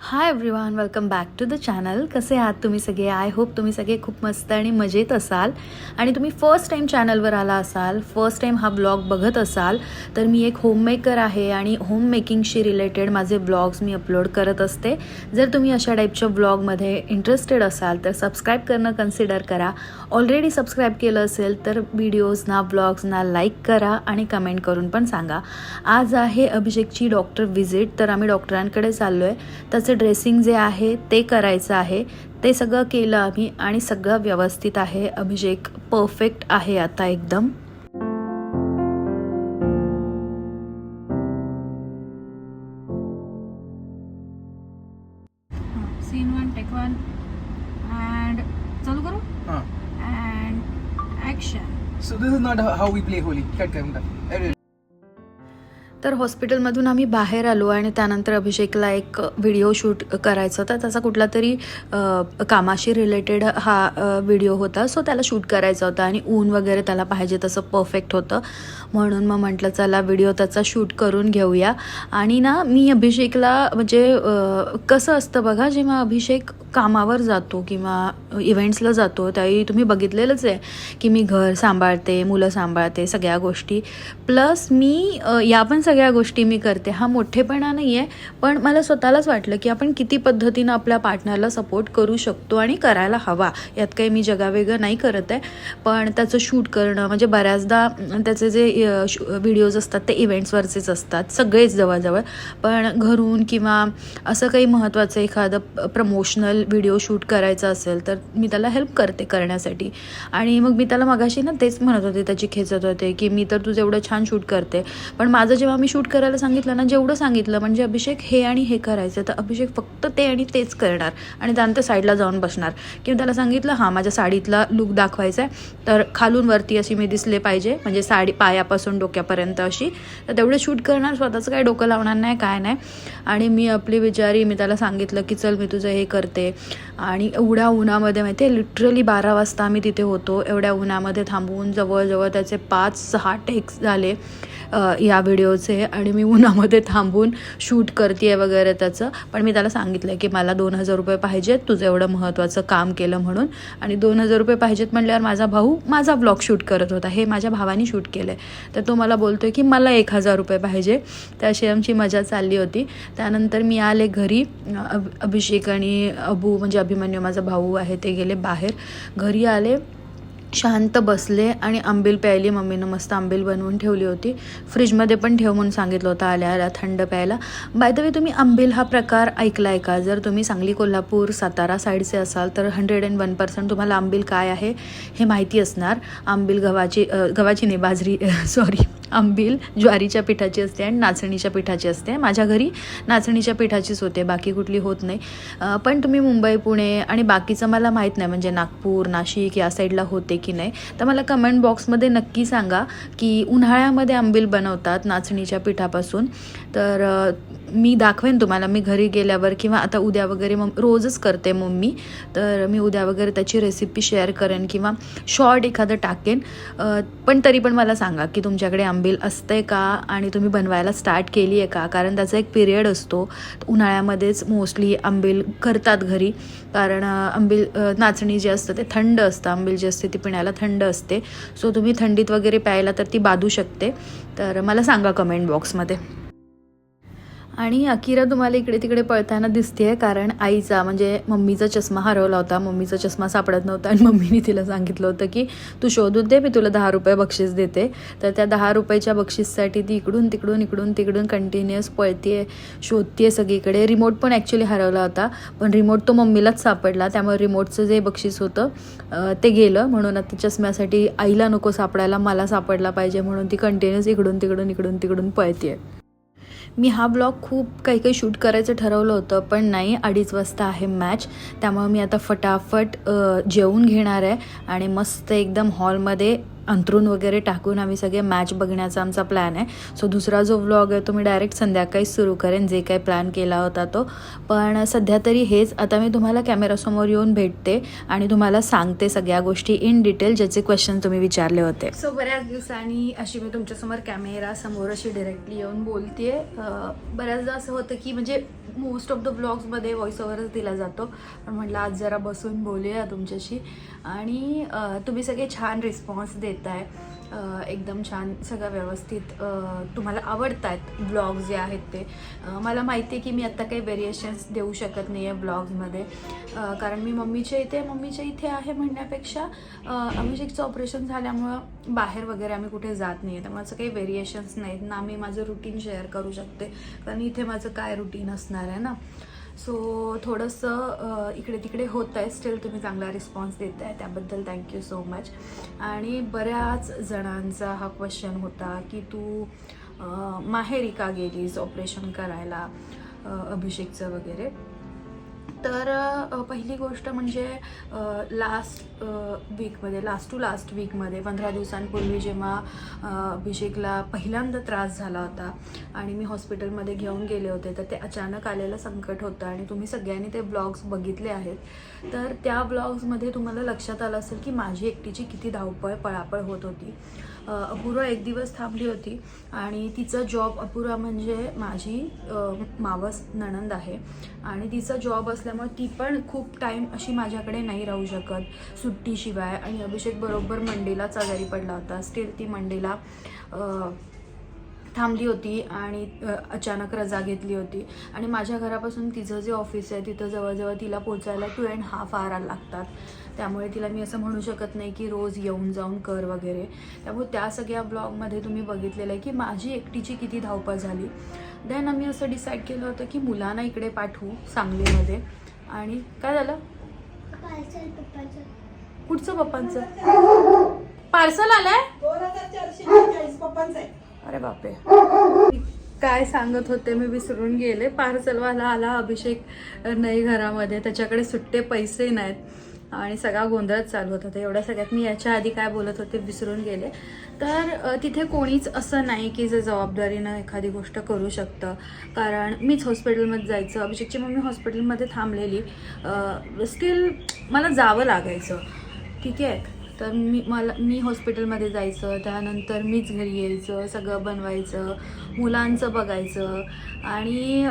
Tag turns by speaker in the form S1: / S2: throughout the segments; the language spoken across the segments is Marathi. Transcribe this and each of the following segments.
S1: Hi everyone welcome back to the channel कसे आहात तुम्ही सगळे? आय होप तुम्ही सगळे खूप मस्त आणि मजेत असाल. आणि तुम्ही फर्स्ट टाईम चॅनलवर आला असाल फर्स्ट टाईम हा ब्लॉग बघत असाल तर मी एक होममेकर आहे आणि होम मेकिंगशी रिलेटेड माझे ब्लॉग्स मी अपलोड करत असते. जर तुम्ही अशा टाईपच्या ब्लॉगमध्ये इंटरेस्टेड असाल तर सबस्क्राईब करणं कन्सिडर करा. ऑलरेडी सबस्क्राईब केलं असेल तर व्हिडिओजना ब्लॉग्सना लाईक करा आणि कमेंट करून पण सांगा. आज आहे अभिषेकची डॉक्टर व्हिजिट तर आम्ही डॉक्टरांकडे चाललो आहे त्याचं ड्रेसिंग जे आहे ते करायचं आहे ते सगळं केलं आम्ही आणि सगळं व्यवस्थित आहे. अभिषेक परफेक्ट आहे आता एकदम.
S2: Scene one take one and चालू करू?
S3: हाँ.
S2: And action
S3: so this is not how we play Holi. Cut करून टाक.
S1: तर हॉस्पिटलमधून आम्ही बाहेर आलो आणि त्यानंतर अभिषेकला एक व्हिडिओ शूट करायचा होता. त्याचा कुठला तरी कामाशी रिलेटेड हा व्हिडिओ होता. सो त्याला शूट करायचा होता आणि ऊन वगैरे त्याला पाहिजे तसं परफेक्ट होतं. म्हणून मग म्हटलं चला व्हिडिओ त्याचा शूट करून घेऊया. आणि ना मी अभिषेकला म्हणजे कसं असतं बघा जेव्हा अभिषेक कामावर जातो किंवा इव्हेंट्सला जातो त्यावेळी तुम्ही बघितलेलंच आहे की मी घर सांभाळते मुलं सांभाळते सगळ्या गोष्टी. प्लस मी या पण सगळ्या गोष्टी मी करते. हा मोठेपणा नाही आहे पण मला स्वतःलाच वाटलं की आपण किती पद्धतीनं आपल्या पार्टनरला सपोर्ट करू शकतो आणि करायला हवा. यात काही मी जगावेगळं नाही करत आहे पण त्याचं शूट करणं म्हणजे बऱ्याचदा त्याचे जे व्हिडिओज असतात ते इव्हेंट्सवरचेच असतात सगळेच जवळजवळ. पण घरून किंवा असं काही महत्त्वाचं एखादं प्रमोशनल व्हिडिओ शूट करायचा असेल तर मी त्याला हेल्प करते करण्यासाठी. आणि मग मी त्याला मगाशी ना तेच म्हणत होते त्याची खेचत होते की मी तर तुझं एवढं छान शूट करते पण माझं जेव्हा मी शूट करायला सांगितलं ना जेवढं सांगितलं म्हणजे अभिषेक हे आणि हे करायचं तर अभिषेक फक्त ते आणि तेच करणार आणि त्यानंतर साईडला जाऊन बसणार. किंवा त्याला सांगितलं हां माझ्या साडीतला लुक दाखवायचा आहे. तर खालून वरती अशी मी दिसले पाहिजे म्हणजे साडी पायापासून डोक्यापर्यंत अशी. तर तेवढं शूट करणार स्वतःचं काय डोकं लावणार नाही काय नाही. आणि मी आपली विचारी मी त्याला सांगितलं की चल मी तुझं हे करते. आणि एवढ्या उन्हामध्ये माहिती आहे लिटरली बारा वाजता आम्ही तिथे होतो. एवढ्या उन्हामध्ये थांबून जवळजवळ त्याचे पाच सहा टेक्स झाले या व्हिडिओचे. आणि मी उन्हामध्ये थांबून शूट करते वगैरे त्याचं. पण मी त्याला सांगितलं आहे की मला दोन हजार रुपये पाहिजेत तुझं एवढं महत्त्वाचं काम केलं म्हणून. आणि दोन हजार रुपये पाहिजेत म्हटल्यावर माझा भाऊ माझा ब्लॉग शूट करत होता. हे माझ्या भावाने शूट केलं आहे तर तो मला बोलतो आहे की मला एक हजार रुपये पाहिजे. तर अशी आमची मजा चालली होती. त्यानंतर मी आले घरी. अभिषेक आणि अबू म्हणजे अभिमन्यू माझा भाऊ आहे ते गेले बाहेर. घरी आले. शांत बसले आणि आंबील प्यायली. मम्मीनं मस्त आंबील बनवून ठेवली होती. फ्रीजमध्ये पण ठेव म्हणून सांगितलं होतं आल्या आल्या थंड प्यायला. बाय द वे तुम्ही आंबील हा प्रकार ऐकला आहे का? जर तुम्ही सांगली कोल्हापूर सातारा साईडचे असाल तर हंड्रेड अँड वन पर्सेंट तुम्हाला आंबील काय आहे हे माहिती असणार. आंबील गव्हाची गव्हाची नाही बाजरी सॉरी आंबील ज्वारीच्या पिठाची असते आणि नाचणीच्या पिठाची असते. माझ्या घरी नाचणीच्या पिठाचीच होते बाकी कुठली होत नाही. पण तुम्ही मुंबई पुणे आणि बाकीचं मला माहीत नाही म्हणजे नागपूर नाशिक या साईडला होते की नाही. तर मला कमेंट बॉक्समध्ये नक्की सांगा की उन्हाळ्यामध्ये आंबील बनवतात नाचणीच्या पिठापासून. तर मी दाखवेन तुम्हाला. मी घरी गेल्यावर किंवा आता उद्या वगैरे मग रोजच करते मम्मी. तर मी उद्या वगैरे त्याची रेसिपी शेअर करेन किंवा शॉर्ट एखादं टाकेन. पण तरी पण मला सांगा की तुमच्याकडे आंबील असते का आणि तुम्ही बनवायला स्टार्ट केली आहे का? कारण त्याचा एक पिरियड असतो. उन्हाळ्यामध्येच मोस्टली आंबील करतात घरी. कारण आंबील नाचणी जी असतं ते थंड असतं. आंबील जी असते ती पिण्याला थंड असते. सो तुम्ही थंडीत वगैरे प्यायला तर ती बाधू शकते. तर मला सांगा कमेंट बॉक्समध्ये आणि अकिरा तुम्हाला इकडे तिकडे पळताना दिसते कारण आईचा म्हणजे मम्मीचा चष्मा हरवला होता. मम्मीचा चष्मा सापडत नव्हता आणि मम्मीने तिला सांगितलं होतं की तू शोधून दे मी तुला दहा रुपये बक्षीस देते. तर त्या दहा रुपयाच्या बक्षीससाठी ती इकडून तिकडून इकडून तिकडून कंटिन्युअस पळतीये शोधतीये सगळीकडे. रिमोट पण ॲक्च्युली हरवला होता पण रिमोट तो मम्मीलाच सापडला. त्यामुळे रिमोटचं जे बक्षीस होतं ते गेलं. म्हणून आता चष्म्यासाठी आईला नको सापडायला मला सापडला पाहिजे म्हणून ती कंटिन्युअस इकडून तिकडून इकडून तिकडून पळतीये. मी हा ब्लॉग खूप काही काही शूट करायचं ठरवलं होतं पण नाही अडीच वाजता आहे मॅच त्यामुळे मी आता फटाफट जेवून घेणार आहे आणि मस्त एकदम हॉलमध्ये अंथरूण वगैरे टाकून आम्ही सगळे मॅच बघण्याचा आमचा प्लॅन आहे. सो दुसरा जो व्लॉग आहे तो मी डायरेक्ट संध्याकाळीच सुरू करेन जे काही प्लॅन केला होता तो. पण सध्या तरी हेच आता मी तुम्हाला कॅमेरासमोर येऊन भेटते आणि तुम्हाला सांगते सगळ्या गोष्टी इन डिटेल ज्याचे क्वेश्चन तुम्ही विचारले होते. सो बऱ्याच दिवसांनी अशी मी तुमच्यासमोर कॅमेरासमोर अशी डिरेक्टली येऊन बोलते बऱ्याचदा असं होतं की म्हणजे मोस्ट ऑफ द ब्लॉग्समध्ये व्हॉइस ओव्हरच दिला जातो. पण म्हटलं आज जरा बसून बोलूया तुमच्याशी. आणि तुम्ही सगळे छान रिस्पॉन्स देत आहे एकदम छान सगळं व्यवस्थित तुम्हाला आवडत आहेत ब्लॉग जे आहेत ते. मला माहिती आहे की मी आत्ता काही व्हेरिएशन्स देऊ शकत नाही आहे ब्लॉगमध्ये कारण मी मम्मीच्या इथे मम्मीच्या इथे आहे म्हणण्यापेक्षा अभिषेकचं ऑपरेशन झाल्यामुळं बाहेर वगैरे आम्ही कुठे जात नाही आहे त्यामुळे असं काही व्हेरिएशन्स नाहीत. ना मी माझं रुटीन शेअर करू शकते. कारण इथे माझं काय रुटीन असणार आहे ना? सो थोडंसं इकडे तिकडे होत आहे स्टील तुम्ही चांगला रिस्पॉन्स देत आहे त्याबद्दल थँक्यू सो मच आणि बऱ्याच जणांचा हा क्वेश्चन होता की तू माहेरी का गेलीस ऑपरेशन करायला? अभिषेकचं वगैरे. तर पहिली गोष्ट म्हणजे लास्ट वीकमध्ये लास्ट टू लास्ट वीकमध्ये पंधरा दिवसांपूर्वी जेव्हा अभिषेकला पहिल्यांदा त्रास झाला होता आणि मी हॉस्पिटलमध्ये घेऊन गेले होते तर ते अचानक आलेलं संकट होतं आणि तुम्ही सगळ्यांनी ते ब्लॉग्स बघितले आहेत. तर त्या ब्लॉग्समध्ये तुम्हाला लक्षात आलं असेल की माझी एकटीची किती धावपळ पळापळ होत होती. अपूर्वा एक दिवस थांबली होती आणि तिचा जॉब अपूर्वा म्हणजे माझी मावस नणंद आहे. आणि तिचा जॉब असल्यामुळे ती पण खूप टाईम अशी माझ्याकडे नाही राहू शकत सुट्टीशिवाय. आणि अभिषेक बरोबर मंडेलाच आजारी पडला होता. स्टील ती मंडेला थांबली होती आणि अचानक रजा घेतली होती. आणि माझ्या घरापासून तिचं जे ऑफिस आहे तिथं जवळजवळ तिला पोचायला टू अँड हाफ आवर लागतात. त्यामुळे तिला मी असं म्हणू शकत नाही की रोज येऊन जाऊन कर वगैरे. त्यामुळे त्या सगळ्या ब्लॉगमध्ये तुम्ही बघितलेलं आहे की माझी एकटीची किती धावपळ झाली. देन आम्ही असं डिसाईड केलं होतं की मुलांना इकडे पाठवू सांगलीमध्ये. आणि काय झालं? कुठचं पप्पांचं? पार्सल आलंय? अरे बापरे. काय सांगत होते मी विसरून गेले. पार्सलवाला आला अभिषेक नाही घरामध्ये. त्याच्याकडे सुट्टे पैसे नाहीत. आणि सगळा गोंधळच चालू होत. होता एवढ्या सगळ्यात मी याच्या आधी काय बोलत होते विसरून गेले. तर तिथे कोणीच असं नाही की जे जबाबदारीनं एखादी गोष्ट करू शकतं. कारण मीच हॉस्पिटलमध्ये जायचं. अभिषेकची मम्मी हॉस्पिटलमध्ये थांबलेली. स्टील मला जावं लागायचं. ठीक आहे? तर मी मला मी हॉस्पिटलमध्ये जायचं. त्यानंतर मीच घरी यायचं. सगळं बनवायचं. मुलांचं बघायचं. आणि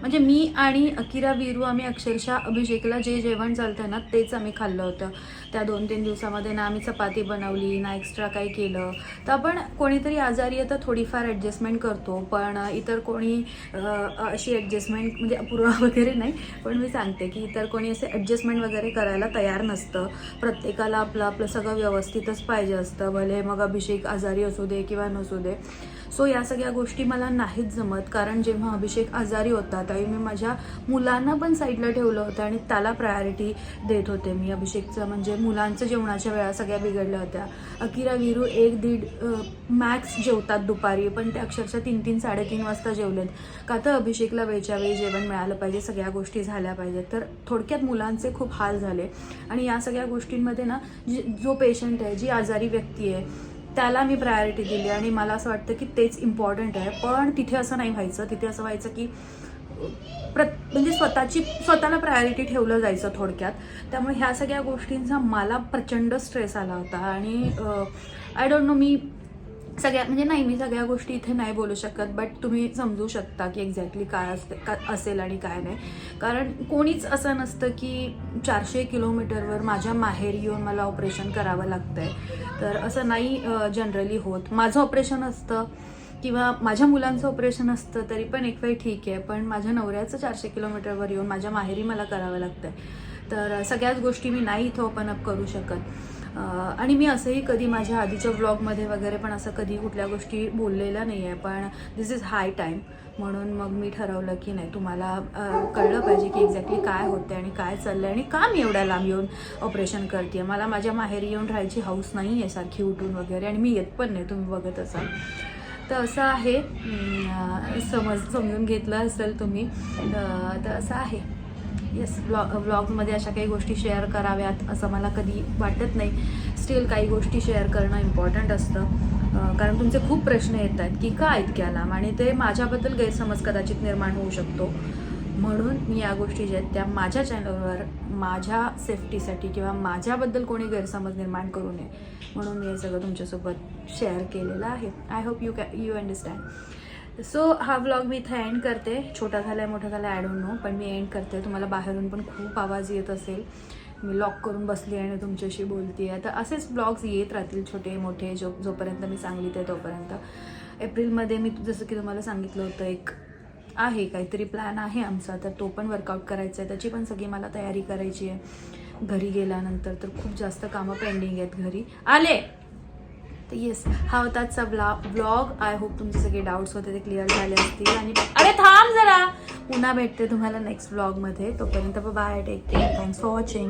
S1: म्हणजे मी आणि अकिरा वीरू आम्ही अक्षरशः अभिषेकला जे जेवण चालतं ना तेच आम्ही खाल्लं होतं. त्या दोन तीन दिवसामध्ये ना आम्ही चपाती बनवली ना एक्स्ट्रा काही केलं. तर आपण कोणीतरी आजारी आहे तर थोडीफार ॲडजस्टमेंट करतो. पण इतर कोणी अशी ॲडजस्टमेंट म्हणजे अपूर्वा वगैरे नाही. पण मी सांगते की इतर कोणी असे ॲडजस्टमेंट वगैरे करायला तयार नसतं. प्रत्येकाला आपलं आपलं सगळं व्यवस्थितच पाहिजे असतं. भले मग अभिषेक आजारी असू दे किंवा नसू दे. सो या सगळ्या गोष्टी मला नाहीच जमत. कारण जेव्हा अभिषेक आजारी होता त्यावेळी मी माझ्या मुलांना पण साईडला ठेवलं होतं आणि त्याला प्रायोरिटी देत होते मी. अभिषेकचं म्हणजे मुलांचं जेवणाच्या वेळा सगळ्या बिघडल्या होत्या. अकिरा विरू एक दीड मॅक्स जेवतात दुपारी पण ते अक्षरशः तीन तीन साडेतीन वाजता जेवलेत. का तर अभिषेकला वेळच्या वेळी जेवण मिळालं पाहिजे सगळ्या गोष्टी झाल्या पाहिजेत. तर थोडक्यात मुलांचे खूप हाल झाले. आणि या सगळ्या गोष्टींमध्ये ना जी जो पेशंट आहे जी आजारी व्यक्ती आहे त्याला मी प्रायोरिटी दिली आणि मला असं वाटतं की तेच इम्पॉर्टंट आहे. पण तिथे असं नाही व्हायचं. तिथे असं व्हायचं की प्रत म्हणजे स्वतःची स्वतःला प्रायोरिटी ठेवलं जायचं थोडक्यात. त्यामुळे ह्या सगळ्या गोष्टींचा मला प्रचंड स्ट्रेस आला होता. आणि आय डोंट नो मी सगळ्या म्हणजे नाही मी सगळ्या गोष्टी इथे नाही बोलू शकत बट तुम्ही समजू शकता की एक्झॅक्टली काय असते का असेल आणि काय नाही. कारण कोणीच असं नसतं की चारशे किलोमीटरवर माझ्या माहेरी येऊन मला ऑपरेशन करावं लागतं आहे तर असं नाही जनरली होत. माझं ऑपरेशन असतं किंवा माझ्या मुलांचं ऑपरेशन असतं तरी पण एक वेळ ठीक आहे. पण माझ्या नवऱ्याचं चारशे किलोमीटरवर येऊन माझ्या माहेरी मला करावं लागतं आहे तर सगळ्याच गोष्टी मी नाही इथं ओपन अप करू शकत. आणि मी असंही कधी माझ्या आधीच्या ब्लॉगमध्ये वगैरे पण असं कधी कुठल्या गोष्टी बोललेल्या नाही आहे पण दिस इज हाय टाईम म्हणून मग मी ठरवलं की नाही तुम्हाला कळलं पाहिजे की एक्झॅक्टली काय होते आणि काय चाललं आहे आणि का मी एवढ्या लांब येऊन ऑपरेशन करते मला माझ्या माहेरी येऊन राहायची हाऊस नाही आहे सारखी उठून वगैरे आणि मी येत पण नाही तुम्ही बघत असाल. तर असं आहे. समज समजून घेतलं असेल तुम्ही तर असं आहे. येस ब्लॉग ब्लॉगमध्ये अशा काही गोष्टी शेअर कराव्यात असं मला कधी वाटत नाही. स्टील काही गोष्टी शेअर करणं इम्पॉर्टंट असतं. कारण तुमचे खूप प्रश्न येत आहेत की का इतक्या लांब? आणि ते माझ्याबद्दल गैरसमज कदाचित निर्माण होऊ शकतो. म्हणून मी या गोष्टी ज्या आहेत त्या माझ्या चॅनलवर माझ्या सेफ्टीसाठी किंवा माझ्याबद्दल कोणी गैरसमज निर्माण करू नये. म्हणून मी हे सगळं तुमच्यासोबत शेअर केलेलं आहे. I hope you can you understand so हा व्लॉग मी इथं एंड करते. छोटा झाला आहे मोठा झाला आय डोंट नो पण मी एंड करते. तुम्हाला बाहेरून पण खूप आवाज येत असेल. मी लॉक करून बसली आणि तुमच्याशी बोलते आहे. तर असेच ब्लॉग्स येत राहतील छोटे मोठे जो जोपर्यंत मी सांगलीत आहे तोपर्यंत. एप्रिलमध्ये मी जसं की तुम्हाला सांगितलं होतं एक आहे काहीतरी प्लॅन आहे आमचा. तर तो पण वर्कआउट करायचा आहे. त्याची पण सगळी मला तयारी करायची आहे. घरी गेल्यानंतर तर खूप जास्त कामं पेंडिंग आहेत घरी. आले! तर येस हा होता आजचा ब्ला ब्लॉग आय होप तुमचे सगळे डाऊट्स होते ते क्लिअर झाले असतील. आणि अरे थांब जरा. पुन्हा भेटते तुम्हाला नेक्स्ट ब्लॉगमध्ये तोपर्यंत bye take care thanks for watching